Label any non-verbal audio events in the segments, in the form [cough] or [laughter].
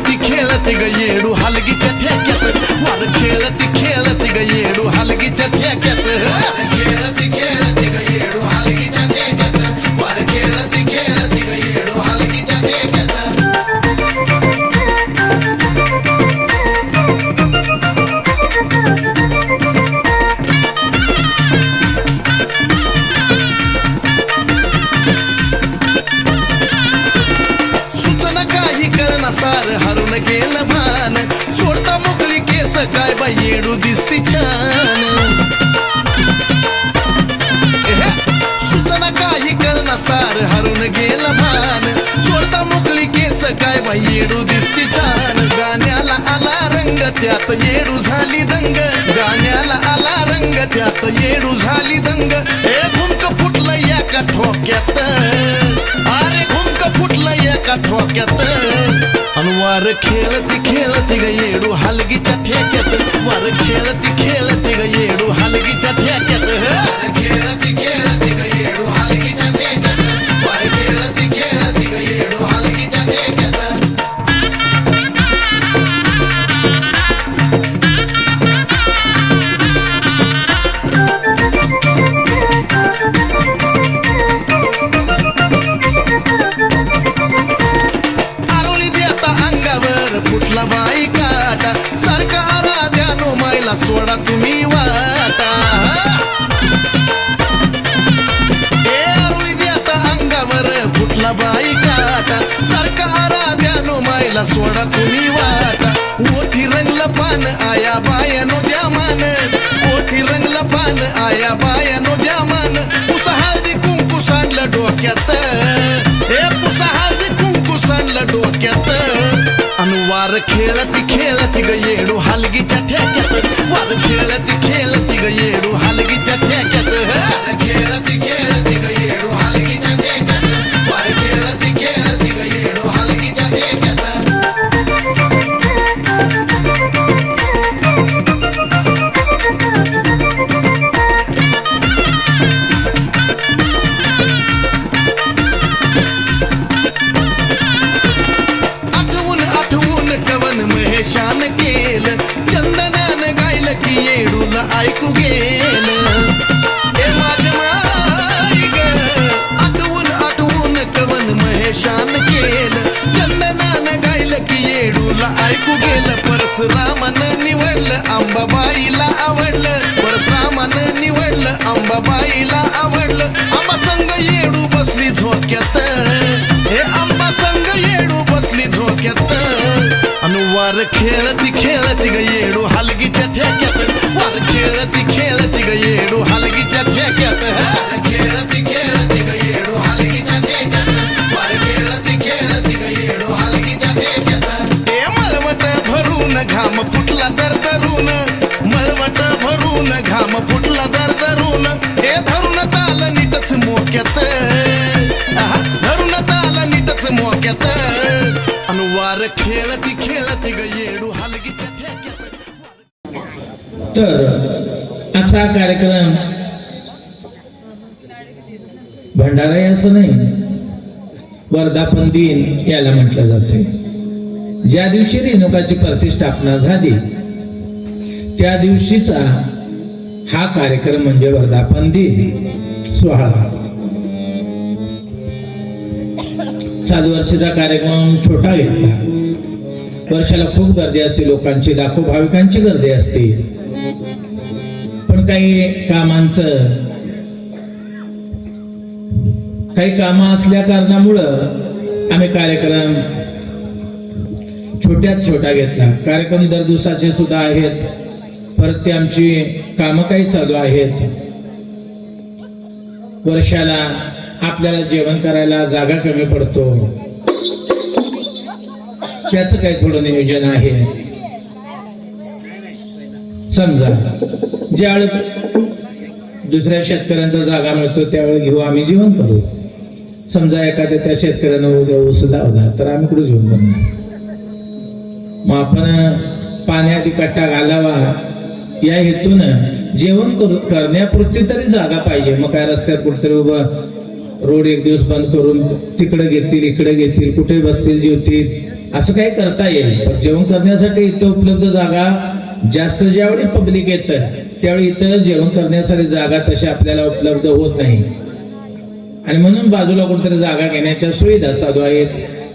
खेळती खेळती ग येडू हलगीच्या ठेक्यात. वार खेळती खेळती ग येडू हलगीच्या ठेक्यात. काय बाई येडू दिसती छान. गाण्याला आला रंग त्यात येडू झाली दंग. गाण्याला आला रंग त्यात येडू झाली दंग. हे भुंक फुटलं एका ठोक्यात. अरे भुंक फुटलं एका ठोक्यात. अनुवार खेळती खेळती ग येडू हलगीच्या ठेक्यात. वार खेळती खेळती ग येडू हलगीच्या ठेक्यात. खेळती खेळ आया बायनो द्या मन. पुसा हळदी कुंकू सांडलं डोक्यात. हे पुसा हळदी कुंकू सांडलं डोक्यात. अनुवार खेळती खेळती ग येडू हलगीच्या ठेक्यात. वार खेळती खेळती ग येडू हलगीच्या ठेक्यात. परेशान केल चंदनान गायलं की येडून ऐकू गेल. हे आठवून आठवून कवन महेशान केल. चंदनान गायलं की येडूला ऐकू गेलं. परशुरामानं निवडलं अंबाबाईला आवडलं. परशुरामानं निवडलं अंबाबाईला आवडलं. आंबा संग येडू बसली झोक्यात. हे आंबा संग येडू बसली झोक्यात. अनुवार खेळती खेळती ग येडू हलगीच्या ठेक्यात. वार खेळती खेळती ग येडू हलगीच्या ठेक्यात. खेळती खेळती ग येडू हलगीच्या ठेक्यात. वार खेळती खेळती ग येडू हलगीच्या ठेक्यात. हे मळवट भरून घाम फुटला दर धरून मळवट भरून घाम फुटला दर धरून हे धरून ताल नीटच मोक्यात. आहा, धरून ताल नीटच मोक्यात. अनुवार खेळती खेळती तर आजचा कार्यक्रम भंडारा असं नाही वर्धापन दिन याला म्हटलं जाते. ज्या दिवशी रेणुकाची प्रतिष्ठापना झाली त्या दिवशीचा हा कार्यक्रम म्हणजे वर्धापन दिन. सोहळा. चालू वर्षाचा कार्यक्रम छोटा घेतला. वर्षाला खूप गर्दी असते लोकांची लाखो भाविकांची गर्दी असते. काही कामांचं काही कामं असल्या कारणामुळं आम्ही कार्यक्रम छोट्यात छोटा घेतला. कार्यक्रम दर दिवसाचे सुद्धा आहेत. परत ते आमची कामं काही चालू आहेत. वर्षाला आपल्याला जेवण करायला जागा कमी पडतो. त्याचं काही थोडं नियोजन आहे. समजा ज्यावेळेस दुसऱ्या शेतकऱ्यांचा जागा मिळतो त्यावेळी घेऊ आम्ही जेवण करू समजा एखाद्या त्या शेतकऱ्यानं उद्या ऊस लावला तर आम्ही कुठे जेवण करणार मग आपण पाण्याआधी कट्टा घालावा. या हेतून जेवण करू करण्यापुरती तरी जागा पाहिजे. मग काय रस्त्यात कुठेतरी उभं रोड एक दिवस बंद करून तिकडे घेतील इकडे घेतील कुठे बसतील जेवतील असं काही करता येईल. पण जेवण करण्यासाठी इथं उपलब्ध जागा जास्त ज्यावेळी पब्लिक येतं त्यावेळी इथं जेवण करण्यासाठी जागा तशी आपल्याला उपलब्ध होत नाही. आणि म्हणून बाजूला कुठेतरी जागा घेण्याच्या सुविधा चालू आहेत.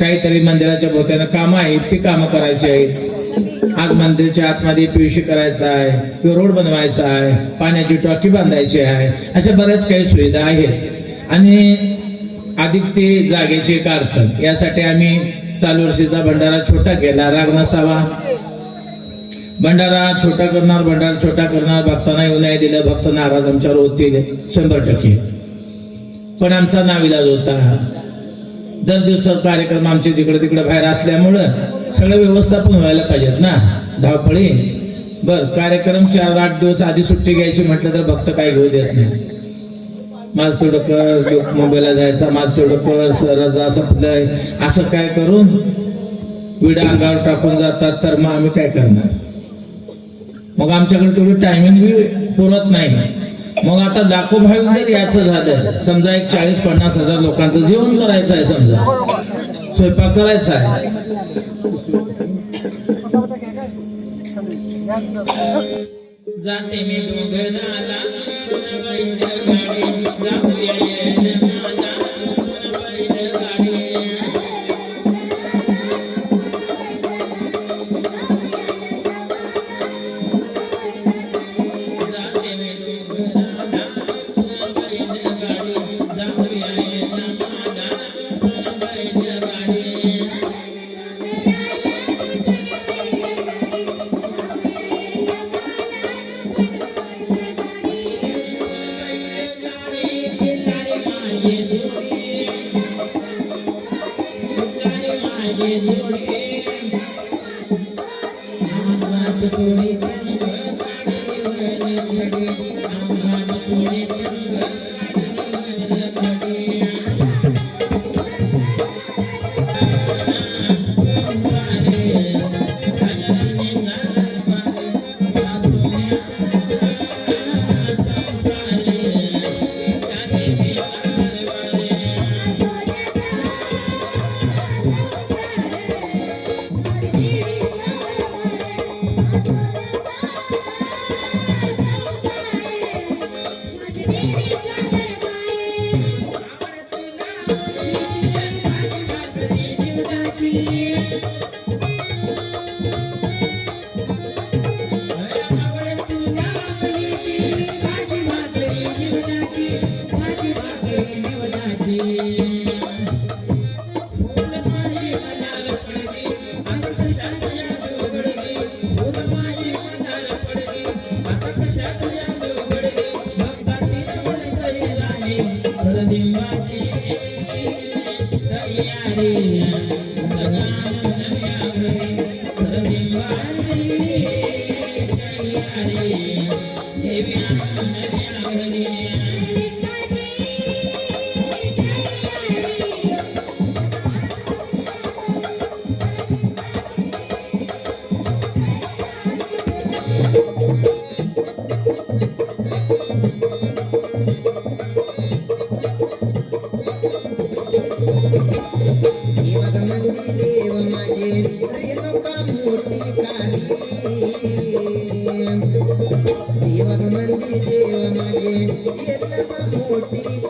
काहीतरी मंदिराच्या भोवत्यानं कामं आहेत ती कामं करायची आहेत. आज मंदिरच्या आतमध्ये पीयूसी करायचा आहे किंवा रोड बनवायचा आहे पाण्याची टॉकी बांधायची आहे अशा बऱ्याच काही सुविधा आहेत. आणि अधिक ते जागेची एक अडचण यासाठी आम्ही चालू वर्षीचा भंडारा छोटा केला रागना सावा भंडारा छोटा करणार भंडारा छोटा करणार भक्तांना येऊ नाही दिलं भक्त नाराज आमच्यावर होतील शंभर टक्के. पण आमचा नाविलाज होता. दर दिवसात कार्यक्रम आमचे जिकडे तिकडे बाहेर असल्यामुळं सगळं व्यवस्थापन व्हायला पाहिजेत ना. धावपळी. बर कार्यक्रम चार आठ दिवस आधी सुट्टी घ्यायची म्हटलं तर भक्त काय घेऊ देत नाहीत. माझ तेवढं कर मुंबईला जायचा माझ तेवढं कर सरजा संपलंय. असं काय करून विडा अंगावर टाकून जातात तर मग आम्ही काय करणार? मग आमच्याकडे तेवढी टायमिंग बी पुरत नाही. मग आता लाखो भाविक जर याचं झालं समजा एक चाळीस पन्नास हजार लोकांचं जेवण करायचं आहे समजा. स्वयंपाक करायचा आहे. जाते मी डोंगराला मोठी देव माझे येतमा मोठी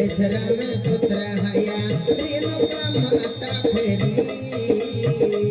विश्रम पुत्र हया त्रिलोकम अत फेरी.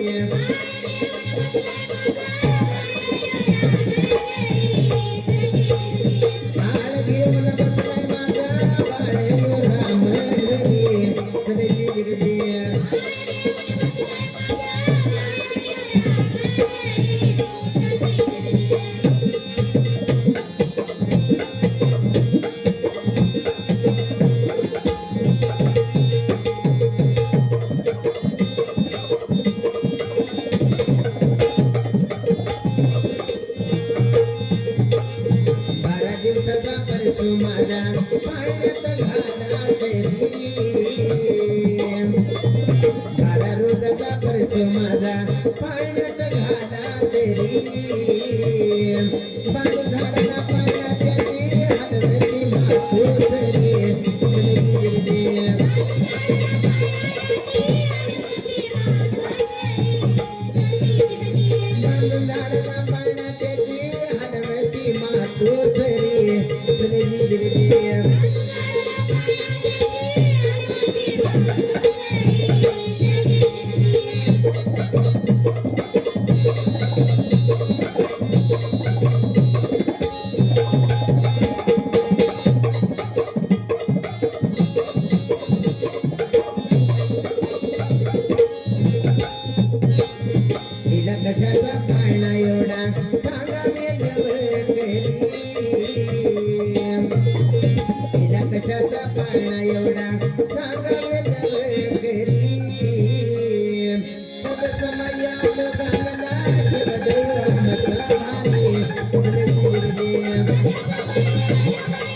Yeah. तुम्हाला पाण्यात घाला तरी. रोजाचा परत माझा पाण्यात घाला तरी. 何? [laughs]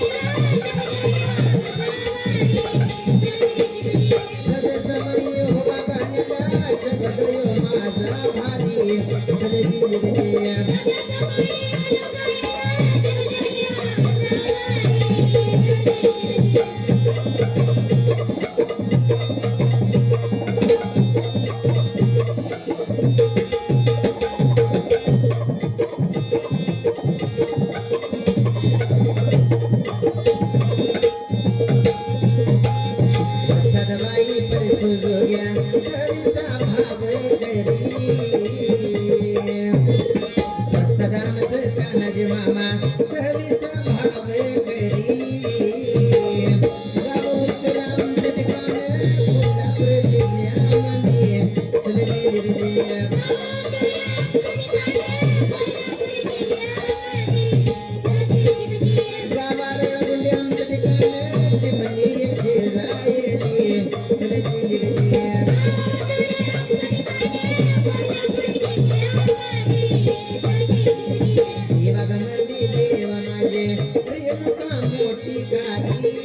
have it. मोटी गाती